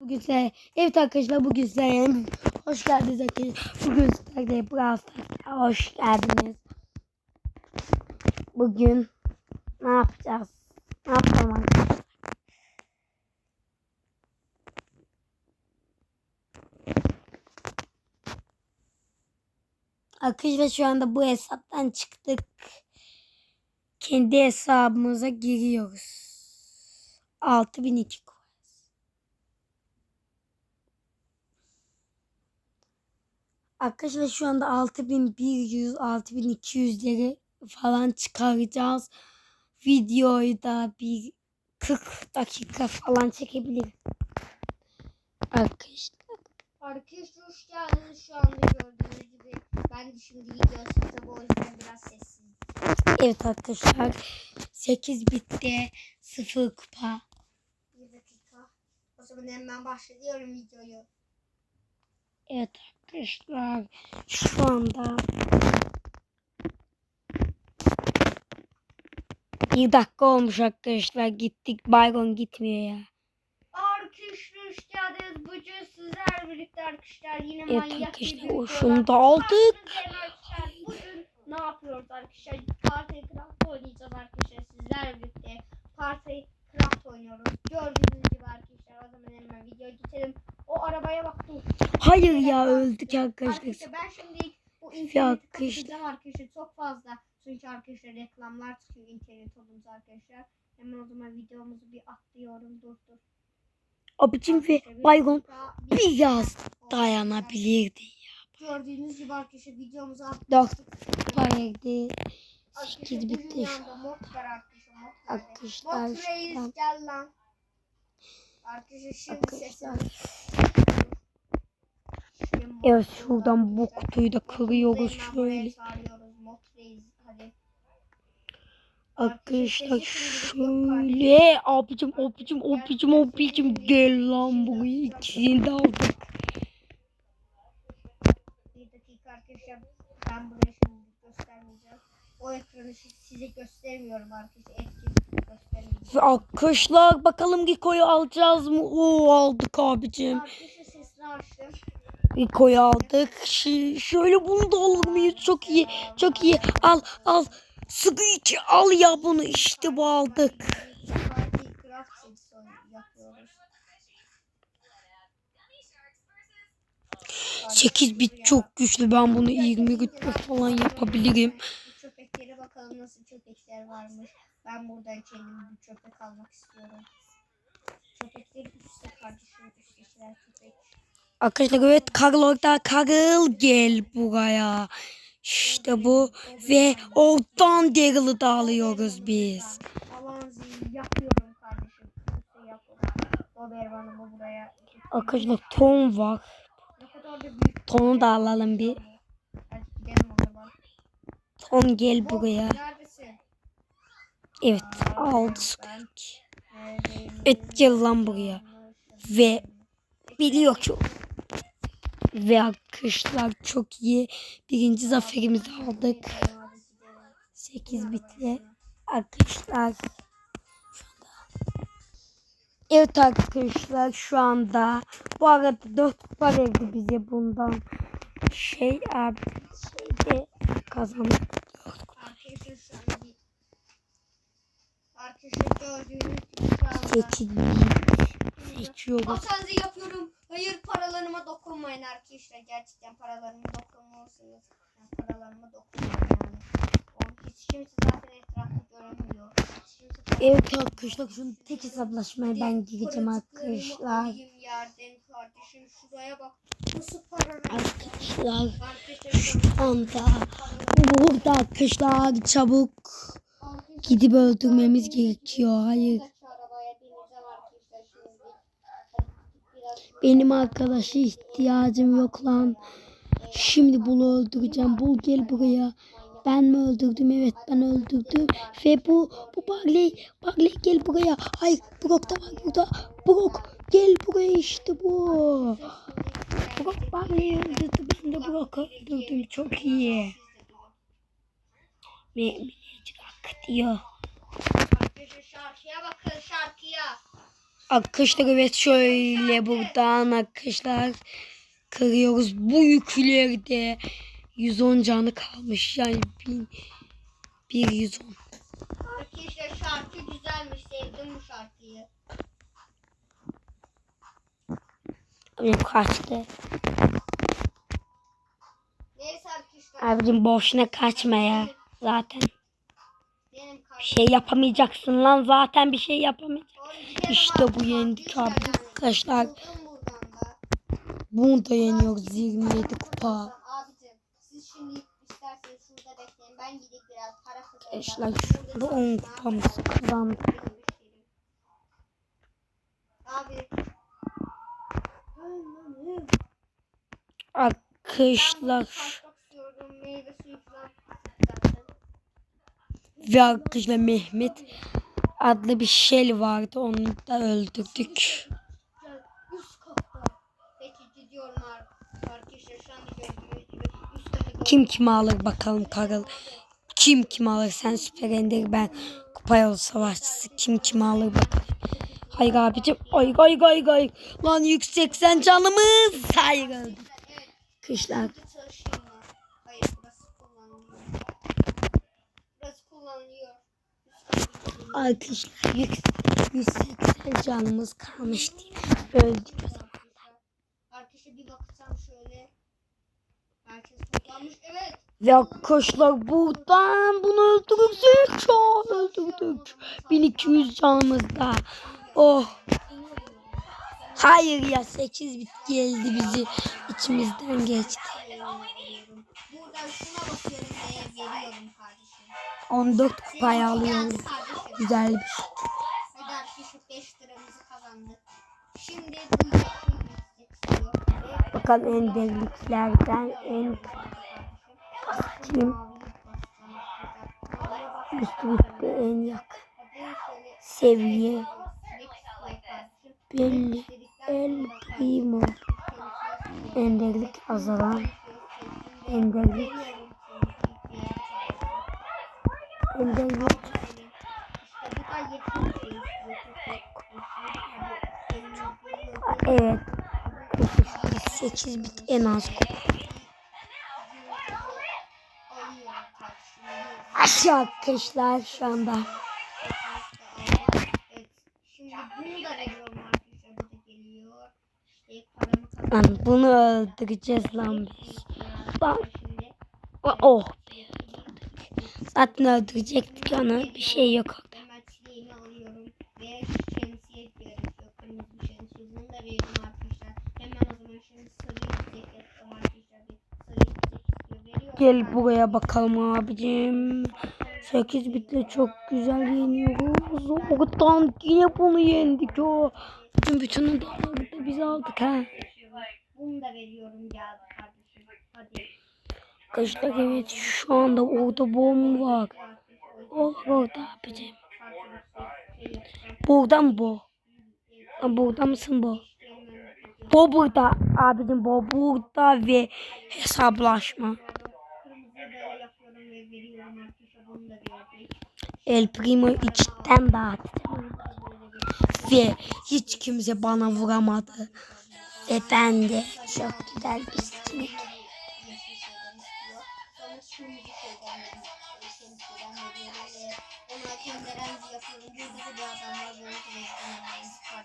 Bugün size, evet arkadaşlar bugün size hoş geldiniz arkadaşlar. Bugün sizlerle Brawl Stars'a hoş geldiniz. Bugün ne yapacağız? Ne yapalım arkadaşlar? Arkadaşlar şu anda bu hesaptan çıktık. Kendi hesabımıza giriyoruz. 6002 Arkadaşlar şu anda 6100 6200'leri falan çıkaracağız. Videoyu da bir 40 dakika falan çekebilirim. Arkadaşlar. Arkadaşlar hoş geldiniz. Şu anda gördüğünüz gibi ben de şimdi video açtım. O yüzden biraz sessiz. Evet arkadaşlar. 8 bitti. 0 kupa. Bir dakika. O zaman hemen başlıyorum videoyu. Evet arkadaşlar. Şu anda bir dakika olmuş arkadaşlar. Gittik. Bayron gitmiyor ya. Arkadaşlar sizlerle birlikte arkadaşlar yine Evet manyak bir arkadaşlar, o şunu da aldık. Arkadaşlar. Bugün ne yapıyoruz arkadaşlar? Party Craft oynayacağız arkadaşlar sizlerle birlikte. Party Craft oynuyoruz. Gördüğünüz gibi arkadaşlar o zaman hemen videoya geçelim. O arabaya baktım. Hayır ya öldük arkadaşlar. Arkadaşlar ben şimdi bu Ya interneti kapatacağım arkadaşlar çok fazla. Çünkü arkadaşlar reklamlar çıkıyor internet olunca arkadaşlar. Hemen o zaman videomuzu bir atlıyorum dur dur. Abicim ve Arkadaşlar, dakika, biraz dayanabilirdi. Gördüğünüz gibi arkadaşlar videomuzu attık. Dört Bayer'de Arkadaşlar, 8 bu bitti şu dünyada mod var arkadaşlar. Arkadaşlar, reis şuradan- gel lan. Arkadaşlar şimdi mod Evet şuradan bu kutuyu da kırıyoruz şöyle. Arkadaşlar şöyle abicim abicim abicim abicim gel lan buraya ikisini de aldık. Bir dakika arkadaşlar ben buraya şimdi göstermeyeceğim. O ekranı size göstermiyorum arkadaşlar. Arkadaşlar bakalım Giko'yu alacağız mı? Oo aldık abicim. Giko'yu aldık. Ş- şöyle bunu da alır mıyız? Çok iyi. Çok iyi. Al al. Sıkı içi al ya bunu işte bu aldık. 8 bit çok güçlü. Ben bunu 20 rütbe falan yapabilirim. Köpeklere bakalım nasıl köpekler varmış. Ben buradan kendim bir köpek almak istiyorum. Köpekler üstte kardeşim üsttekiler köpek. Arkadaşlar evet Karl orada. Karl gel buraya. İşte bu. Ve oradan Daryl'ı da alıyoruz biz. Yapıyorum kardeşim. Buraya. Arkadaşlar Tom var. Tom'u da alalım bir. Tom gel buraya. Evet ben neredeyim? Evet gel lan buraya. Ve biliyor ki ve arkadaşlar çok iyi birinci zaferimizi aldık. 8 bitle arkadaşlar. Evet arkadaşlar şu anda bu arada 4 kupa verdi bize bundan. Şey abi şeyde kazandık. Dört kupa. Arkadaşlar gördüğünüz gibi şu anda. 8 seçiyoruz. Atanzi yapıyorum. Hayır paralarıma dokunmayın arkadaşlar. Gerçekten paralarıma dokunmuyorsunuz. Yani paralarıma dokunmayın yani. O hiç kimse zaten. Hiç kimse Evet arkadaşlar şunu tek hesaplaşmaya ben gireceğim? Arkadaşlar Arkadaşlar şu anda burada arkadaşlar çabuk gidip öldürmemiz gerekiyor. Hayır. Benim arkadaşa ihtiyacım yok lan. Şimdi bunu öldüreceğim. Bul gel buraya. Ben mi öldürdüm? Evet ben öldürdüm. Ve bu bu Barley. Barley gel buraya. Hayır Brock da var burada. Brock gel buraya işte bu. Brock Barley'i öldürdü. Ben de Brock'u öldürdüm. Çok iyi. Me Mecrak diyor. Arkadaşlar şarkıya bakın şarkıya. Arkadaşlar evet şöyle buradan arkadaşlar kırıyoruz. Bu yüklerde 110 canı kalmış. Yani bin, bir 110. Arkadaşlar şarkı güzelmiş. Sevdim bu şarkıyı. Benim kaçtı. Neyse arkadaşlar. Abicim boşuna kaçma ya. Zaten bir şey yapamayacaksın lan. Zaten bir şey yapamayacaksın. İşte abi, bu yendik arkadaşlar abi. yani. Arkadaşlar bunu da yeniyoruz 27 kupa. Arkadaşlar şurada 10 kupamız kazandık. Abi. Arkadaşlar Kaçmak istiyorum. Meyve suyu falan zaten. Ve arkadaşlar Mehmet adlı bir şey vardı. Onu da öldürdük. Kim kimi alır bakalım Karıl. Kim kimi alır sen süper ender ben kupa yolu savaşçısı. Kim kimi alır bakalım. Hayır abicim. Ay ay ay ay. Lan yüksek sen canımız. Hayır öldü. Evet. Kışlar. Arkadaşlar yük- 180 canımız kalmış diye öldük o zaman. Arkadaşlar bir baksam şöyle. Herkes toplanmış. Evet. Ve arkadaşlar buradan bunu öldürdük. Çok öldürdük. 1200 canımız da. Oh. Hayır ya 8 bit geldi bizi içimizden geçti. Buradan şuna basıyorum ve veriyorum kardeşim. 14 kupayı alıyorum. Güzel bir şey. Hadi arkadaşlar 5 liramızı kazandık. Şimdi Bakalım en derinliklerden en Kim? üstü bitti en yakın seviye belli. El primo. Enderlik azalan. Enderlik. Enderlik. Evet. 8 bit en az kupa. Aşağı arkadaşlar şu anda. Lan bunu öldüreceğiz lan biz. Şimdi Oh be. Zaten öldürecektik onu. Bir şey yok orada. hemen çileğimi alıyorum. Ve şemsiye gerekiyor. Kırmızı bir şemsiye. Bunu da veriyorum arkadaşlar. Hemen o zaman şimdi sarı yüzecek yapıyorum arkadaşlar. Bir sarı yüzecek istiyor. Veriyorum. Gel buraya bakalım abicim. 8 bitle çok güzel yeniyoruz. Oradan yine bunu yendik o. Bütün bütün dağları da biz aldık ha. Bunu da veriyorum kardeşim. Hadi. Arkadaşlar evet şu anda orada bomba var. O orada abicim. Burada mı bu? Burada mısın bu? Bu burada abicim bu burada ve hesaplaşma. Kırmızıyı böyle yapıyorum ve veriyorum arkadaşlar. Bunu da verdik. El Primo içten dağıttı. Ve hiç kimse bana vuramadı. Ve ben de çok güzel bir bir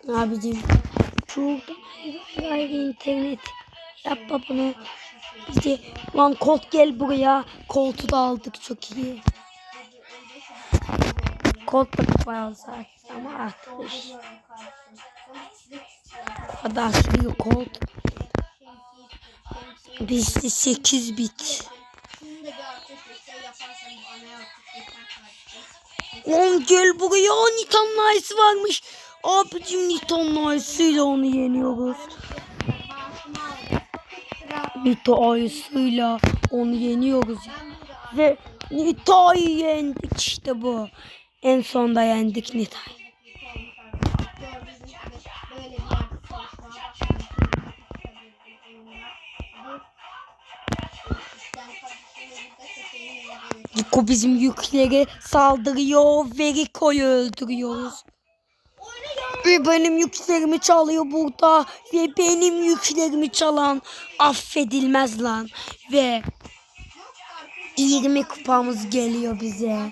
alayım. Abicim şurada ayrı internet. Yapma bunu. Bizi lan Colt gel buraya. Colt'u da aldık çok iyi. Da bir arkadaşlar şey yaparsan bu ana artık yeter kardeşim. Lan gel buraya Nitan Nice varmış. Abicim Nitan Nice'ıyla onu yeniyoruz. Nita Ayısı'yla onu yeniyoruz. Ve Nita'yı yendik işte bu. En sonda yendik başladım. Rico bizim yükleri saldırıyor ve Rico'yu öldürüyoruz. Ve benim yüklerimi çalıyor burada. Ve benim yüklerimi çalan affedilmez lan. Ve 20 kupamız geliyor bize.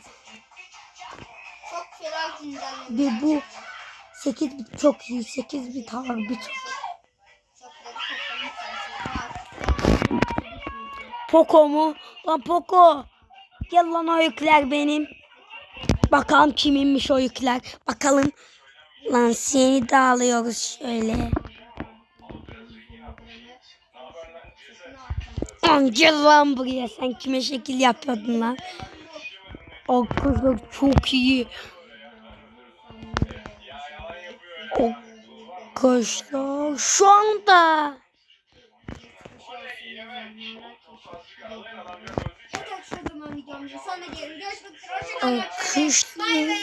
Ve bu 8 bit çok iyi. 8 bit harbi çok iyi. Poco mu? Lan Poco. Gel lan o yükler benim. Bakalım kiminmiş o yükler. Bakalım. Lan seni de alıyoruz şöyle. Lan gel lan buraya. Sen kime şekil yapıyordun lan? Arkadaşlar çok iyi. Arkadaşlar. Burada Sizlerle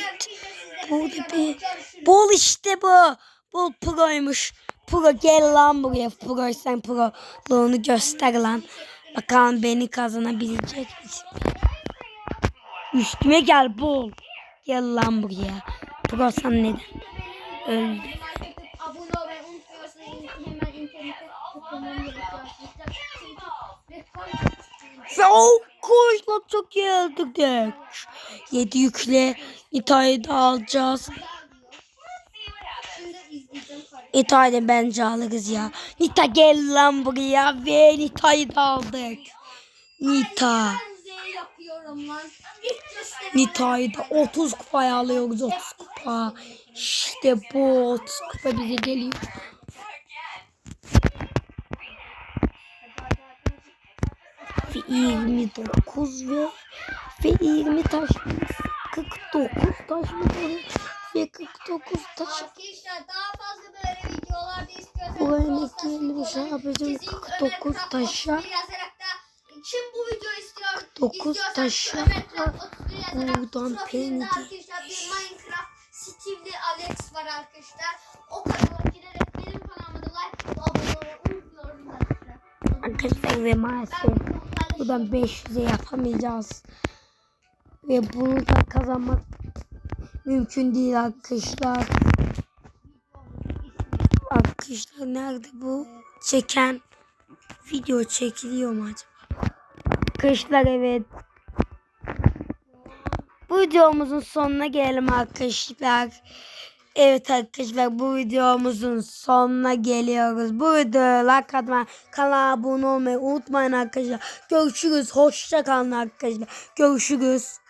bir görüşürüz. Bol işte bu. Bol proymuş. Pro gel lan buraya. Pro sen proluğunu göster lan. Bakalım beni kazanabilecek misin? Üstüme gel bol. Gel lan buraya. Pro sen neden? Öldü. Abone olmayı reklam çok koş lan çok. Yedi yükle Nita'yı da alacağız. Da bence alırız ya. Nita gel lan buraya ve Nita'yı da aldık. Nita. Ben Lan. Nita'yı da 30 kupaya alıyoruz 30 kupa. İşte bu 30 kupa bize geliyor. Ve 29 ve ve 20 taş 49 taş? Ve 49 taş Arkadaşlar daha fazla böyle videolar da istiyorsanız ne Stars gelmiş videoları yapacağım? kesinlikle 49 Ömer Craft taşa. 31 yazarak da kim bu videoyu istiyor? 9 istiyorsanız taşa. Ömer Craft 31 yazarak Buradan peynir. arkadaşlar bir Minecraft Steve'li Alex var arkadaşlar. O kanalıma girerek benim kanalıma da like ve abone unutmuyorum arkadaşlar. Arkadaşlar ve maalesef buradan 500'e yapamayacağız. Ve bunu da kazanmak mümkün değil arkadaşlar. Arkadaşlar nerede bu? Çeken video çekiliyor mu acaba? Arkadaşlar evet. Bu videomuzun sonuna gelelim arkadaşlar. Evet arkadaşlar bu videomuzun sonuna geliyoruz. Bu videoya like atmayı, kanala abone olmayı unutmayın arkadaşlar. Görüşürüz. Hoşça kalın arkadaşlar. Görüşürüz.